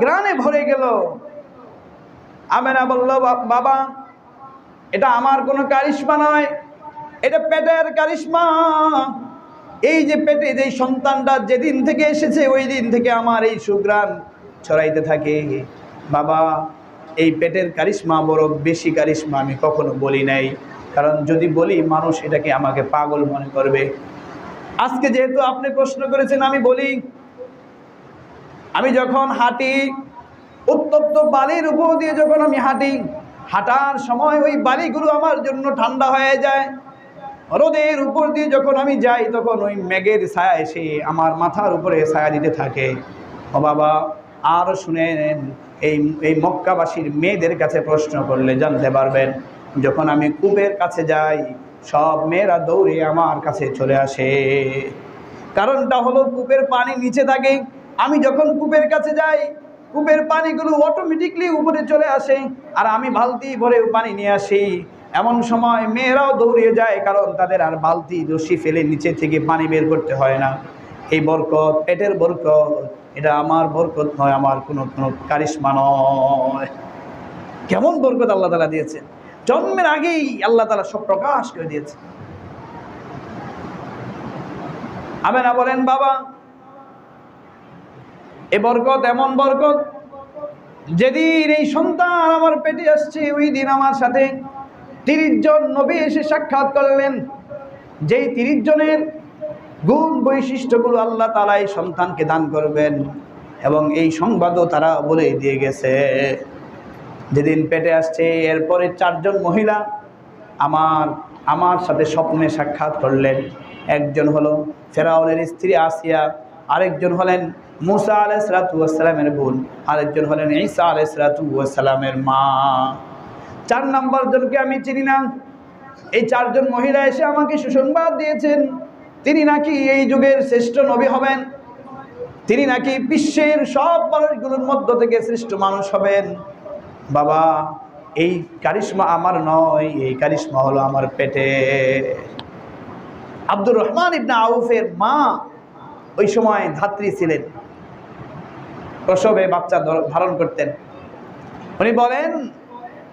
গ্রানে ভরে গেল। আমেনা বলল, "বা- বাবা, এটা আমার কোনো কারিশ্মা নয়, এটা পেটের কারিশ্মা। এই যে পেটে যে সন্তানটা যেদিন থেকে এসেছে, ওই দিন থেকে আমার এই সুগ্রাণ ছড়াইতে থাকে। বাবা, এই পেটের কারিশ্মা বড় বেশি কারিশ্মা আমি কখনো বলি নাই। কারণ যদি বলি, মানুষ এটাকে আমাকে পাগল মনে করবে। আজকে যেহেতু আপনি প্রশ্ন করেছেন, আমি বলি আমি যখন হাঁটি, উত্তপ্ত বালির উপর দিয়ে যখন আমি হাঁটি, হাঁটার সময় ওই বালিগুলো আমার জন্য ঠান্ডা হয়ে যায়। রোদের উপর দিয়ে যখন আমি যাই, তখন ওই মেঘের ছায়া এসে আমার মাথার উপরে ছায়া দিতে থাকে। ও বাবা, আর শুনেন, এই এই মক্কাবাসীর মেয়েদের কাছে প্রশ্ন করলে জানতে পারবেন, যখন আমি কূপের কাছে যাই, সব মেয়েরা দৌড়ে আমার কাছে চলে আসে। কারণটা হলো কূপের পানি নিচে থাকে আমি যখন কূপের কাছে যাই, কূপের পানিগুলো অটোমেটিকলি উপরে চলে আসে আর আমি বালতি ভরে পানি নিয়ে আসি। এমন সময় মেয়েরাও দৌড়িয়ে যায় কারণ তাদের আর বালতি রশি ফেলে নিচে থেকে পানি বের করতে হয় না। এই বরকত, পেটের বরকত, এটা আমার বরকত নয়, আমার কোনো কোনো কারিশ্মা নয়। কেমন বরকত আল্লাহ তালা দিয়েছে জন্মের আগেই আল্লাহ তালা সব প্রকাশ করে দিয়েছে আমেনা বলেন, বাবা এ বরকত, এমন বরকত, যেদিন এই সন্তান আমার পেটে আসছে, ওই দিন আমার সাথে তিরিশ জন নবী এসে সাক্ষাৎ করলেন। যেই তিরিশ জনের গুণ বৈশিষ্ট্যগুলো আল্লাহ তালা এই সন্তানকে দান করবেন এবং এই সংবাদও তারা বলে দিয়ে গেছে। যেদিন পেটে আসছে, এরপরে চারজন মহিলা আমার আমার সাথে স্বপ্নে সাক্ষাৎ করলেন। একজন হলো ফেরাউনের স্ত্রী আসিয়া, আরেকজন হলেন মুসা আলাই সালাতামের বোন, আরেকজন হলেন ঈসা আলাই সালাতামের মা। চার নম্বর জনকে আমি চিনি না। এই চারজন মহিলা এসে আমাকে সুসংবাদ দিয়েছেন। তিনি নাকি এই যুগের শ্রেষ্ঠ নবী হবেন। তিনি নাকি বিশ্বের সব মানুষগুলোর মধ্য থেকে শ্রেষ্ঠ মানুষ হবেন। বাবা, এই কারিশ্মা আমার নয়, এই কারিশ্মা হলো আমার পেটে। আব্দুর রহমান ইবনা আউফের মা ওই সময় ধাত্রী ছিলেন। প্রসবে বাচ্চা ধর- ধারণ করতেন। উনি বলেন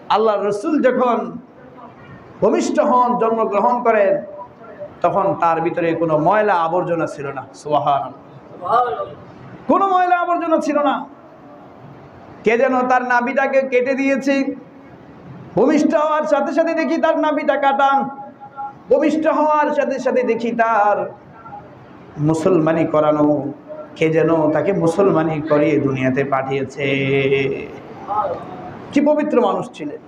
আল্লাহ রসুল যখন ভূমিষ্ঠ হন, জন্মগ্রহণ করেন, তখন তার ভিতরে কোনো ময়লা আবর্জনা ছিল না। সুবাহান কোনো ময়লা আবর্জনা ছিল না। কে যেন তার নাবিটাকে কেটে দিয়েছে। ভূমিষ্ঠ হওয়ার সাথে সাথে দেখি তার নাবিটা কাটা ভূমিষ্ঠ হওয়ার সাথে সাথে দেখি তার মুসলমানি করানো কে যেন তাকে মুসলমানি করিয়ে দুনিয়াতে পাঠিয়েছে। কি পবিত্র মানুষ ছিলেন।